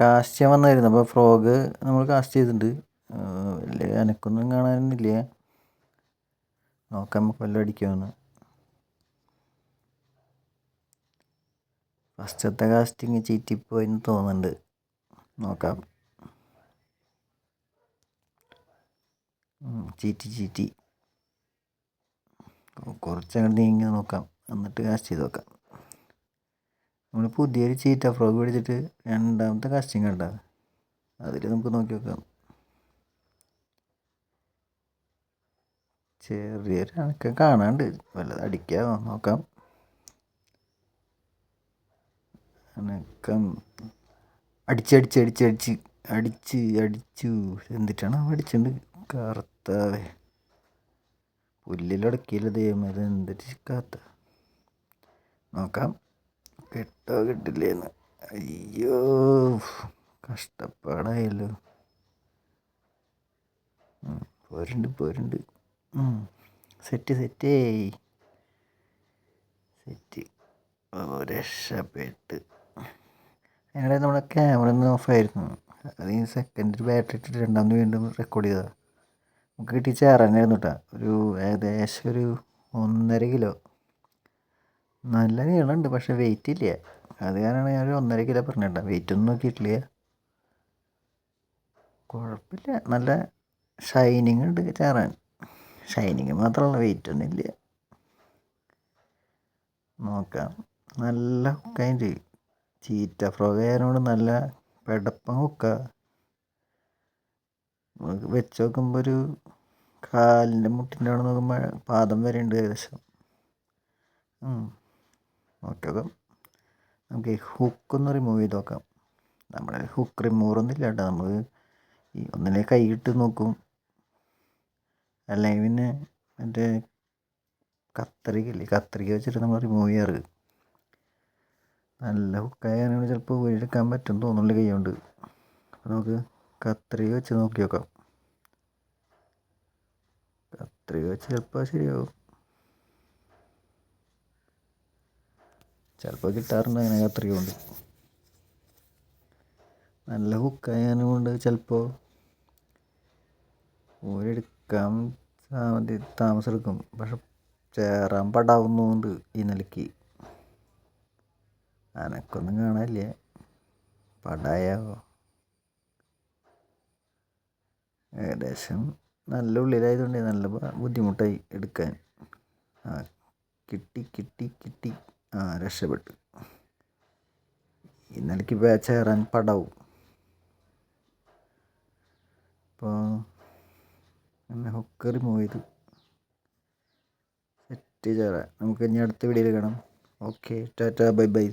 Cast ചെയ്യാൻ വന്നായിരുന്നു. അപ്പോൾ ഫ്രോഗ് നമ്മൾ കാസ്റ്റ് ചെയ്തിട്ടുണ്ട്. വലിയ അനക്കൊന്നും കാണാനൊന്നുമില്ല. നോക്കാം നമുക്ക് വല്ലതും അടിക്കാമെന്ന്. ഫസ്റ്റത്തെ കാസ്റ്റിങ് ചീറ്റിപ്പോയെന്ന് തോന്നുന്നുണ്ട്. നോക്കാം. ചീറ്റി ചീറ്റി. കുറച്ചങ്ങോട്ട് നീങ്ങി നോക്കാം. എന്നിട്ട് കാസ്റ്റ് ചെയ്ത് നോക്കാം. നമ്മൾ പുതിയൊരു ചീറ്റ ഫ്രോഗ് പിടിച്ചിട്ട് രണ്ടാമത്തെ കാസ്റ്റിംഗ് കണ്ട. അതിൽ നമുക്ക് നോക്കി നോക്കാം ചെറിയൊരു അണക്കം കാണാണ്ട് വല്ലത് അടിക്കാമോ നോക്കാം. അനക്കം. അടിച്ചടിച്ച് അടിച്ചടിച്ച് അടിച്ച് അടിച്ചു. എന്തിട്ടാണ് അടിച്ചിട്ടുണ്ട് കറുത്താവേ. പുല്ലിലടക്കിയില്ല ദൈവം അത് എന്തിട്ട് കാത്ത? നോക്കാം. കിട്ടോ കിട്ടില്ലേന്ന്. അയ്യോ കഷ്ടപ്പാടായല്ലോ. പോരുണ്ട് പോരുണ്ട്. സെറ്റ് സെറ്റേ. സെറ്റ്. ഓ രക്ഷപ്പെട്ട്. ഞങ്ങളുടെ നമ്മുടെ ക്യാമറ ഒന്ന് ഓഫായിരുന്നു അത് ഈ സെക്കൻഡ് ബാറ്ററി ഇട്ടിട്ട് രണ്ടാമത് വീണ്ടും റെക്കോർഡ് ചെയ്തതാണ് നമുക്ക് കിട്ടിയ ചേറാനായിരുന്നു കേട്ടോ ഒരു ഏകദേശം ഒരു ഒന്നര കിലോ. നല്ല നീളമുണ്ട് പക്ഷെ വെയിറ്റ് ഇല്ല. അത് കാരണമാണ് ഞാൻ ഒന്നര കിലോ പറഞ്ഞിട്ടാ വെയിറ്റ് ഒന്നും നോക്കിയിട്ടില്ല. കുഴപ്പമില്ല. നല്ല ഷൈനിങ് ഉണ്ട് ചേറാൻ. ഷൈനിങ് മാത്രമല്ല വെയിറ്റ് ഒന്നും ഇല്ല. നോക്കാം. നല്ല ഹുക്കായിട്ട് ചീറ്റ ഫ്രോഗ് ആയതിനോട് നല്ല പെടപ്പം ഹുക്ക വെച്ച് നോക്കുമ്പോൾ ഒരു കാലിന്റെ മുട്ടിന്റെ അവിടെ നോക്കുമ്പോൾ പാദം വരെ ഉണ്ട് ഏകദേശം നോക്കി. അപ്പം നമുക്ക് ഈ ഹുക്കൊന്ന് റിമൂവ് ചെയ്ത് നോക്കാം. നമ്മുടെ ഹുക്ക് റിമൂവർ ഒന്നും ഇല്ല കേട്ടോ. നമ്മൾ ഈ ഒന്നിനെ കൈയിട്ട് നോക്കും. അല്ലെങ്കിൽ പിന്നെ മറ്റേ കത്രിക ഇല്ലേ കത്രിക വെച്ചിട്ട് നമ്മൾ റിമൂവ് ചെയ്യാറ് നല്ല ഹുക്കായാണ് ചിലപ്പോൾ വീടെടുക്കാൻ പറ്റും തോന്നുന്നില്ല കൈ കൊണ്ട് അപ്പോൾ നമുക്ക് കത്രിക വെച്ച് നോക്കി നോക്കാം. കത്രിക വെച്ച് ചിലപ്പോൾ ശരിയാവും. ചിലപ്പോൾ കിട്ടാറുണ്ട് അങ്ങനെ കത്രിക നല്ല ഹുക്കായതിനെ കൊണ്ട് ചിലപ്പോൾ മതി താമസം എടുക്കും പക്ഷെ ചേറാൻ പടാവുന്നതുകൊണ്ട് ഈ നിലയ്ക്ക്. അനക്കൊന്നും കാണാനില്ല. പടായാവോ ഏകദേശം നല്ല ഉള്ളിലായതുകൊണ്ട് നല്ല ബുദ്ധിമുട്ടായി എടുക്കാൻ. ആ കിട്ടി കിട്ടി കിട്ടി. ആ രക്ഷപ്പെട്ടു. ഇന്നലേക്ക് ബാച്ച് ചേറാൻ പടവും. അപ്പോൾ അങ്ങനെ ഹുക്ക് റിമൂവ് സെറ്റ് ചേരാൻ നമുക്ക് ഇനി അടുത്ത വീഡിയോയിൽ കാണാം. Okay Tata bye bye